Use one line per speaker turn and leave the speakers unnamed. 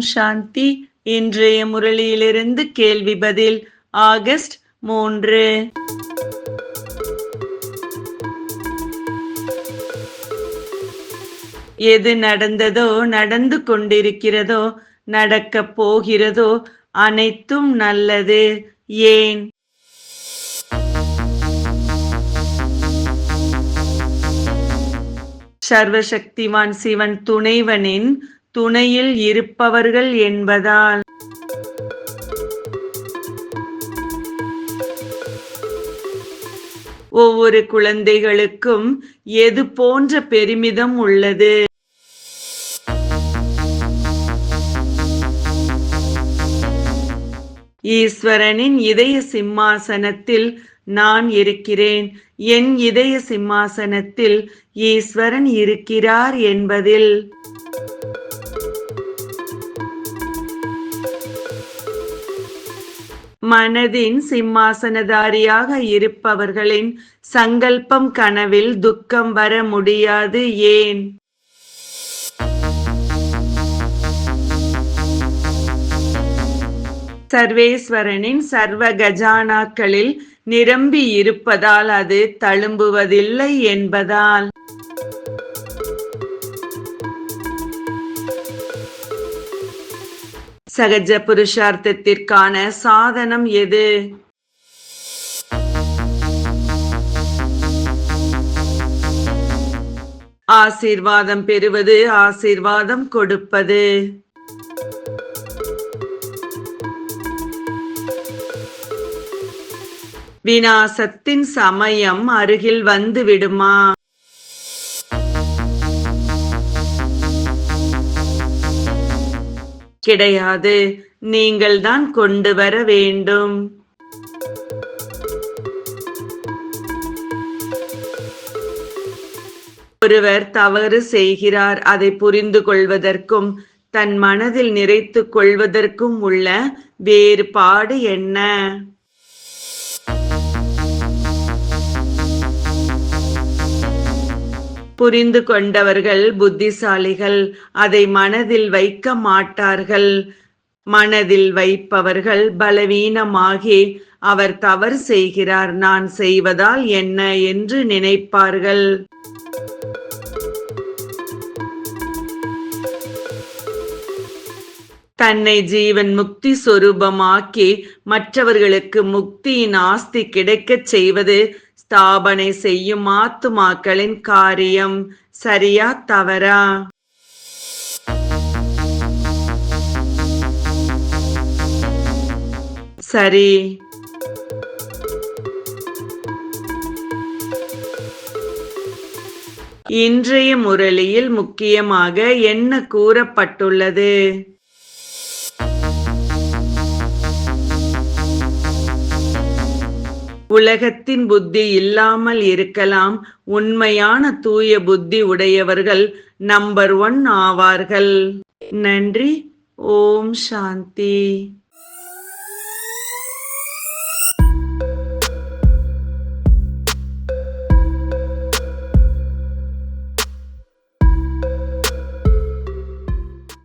சாந்தி. இன்றைய முரளியிலிருந்து கேள்வி பதில் ஆகஸ்ட் மூன்று. எது நடந்ததோ நடந்து கொண்டிருக்கிறதோ நடக்கப் போகிறதோ அனைத்தும் நல்லது. ஏன்? சர்வசக்திவான் சிவன் துணைவனின் துணையில் இருப்பவர்கள் என்பதால். ஒவ்வொரு குழந்தைகளுக்கும் எது போன்ற பெருமிதம் உள்ளது? ஈஸ்வரனின் இதய சிம்மாசனத்தில் நான் இருக்கிறேன். என் இதய சிம்மாசனத்தில் ஈஸ்வரன் இருக்கிறார் என்பதில். மனதின் சிம்மாசனதாரியாக இருப்பவர்களின் சங்கல்பம் கனவில் துக்கம் வர முடியாது ஏன்? சர்வேஸ்வரனின் சர்வ கஜானாக்களில் நிரம்பி இருப்பதால் அது தழும்புவதில்லை என்பதால். சகஜ புருஷார்த்தத்திற்கான சாதனம் எது? ஆசீர்வாதம் பெறுவது ஆசீர்வாதம் கொடுப்பது. வினாசத்தின் சமயம் அருகில் வந்து விடுமா கிடையாது. நீங்கள் தான் கொண்டு வர வேண்டும். ஒருவர் தவறு செய்கிறார் அதை புரிந்து கொள்வதற்கும் தன் மனதில் நிறைத்துக் கொள்வதற்கும் உள்ள வேறுபாடு என்ன? புரிந்து கொண்டவர்கள் புத்திசாலிகள் அதை மனதில் வைக்க மாட்டார்கள். மனதில் வைப்பவர்கள் பலவீனமாகி அவர் தவறு செய்கிறார் நான் செய்வதால் என்ன? என்று நினைப்பார்கள். தன்னை ஜீவன் முக்தி சொரூபமாக்கி மற்றவர்களுக்கு முக்தியின் ஆஸ்தி கிடைக்கச் செய்வது ஸ்தாபனை செய்யும் ஆத்துமாக்களின் காரியம் சரியா தவறா? சரி. இன்றைய முரளியில் முக்கியமாக என்ன கூறப்பட்டுள்ளது? உலகத்தின் புத்தி இல்லாமல் இருக்கலாம். உண்மையான தூய புத்தி உடையவர்கள் நம்பர் ஒன் ஆவார்கள். நன்றி. ஓம் சாந்தி.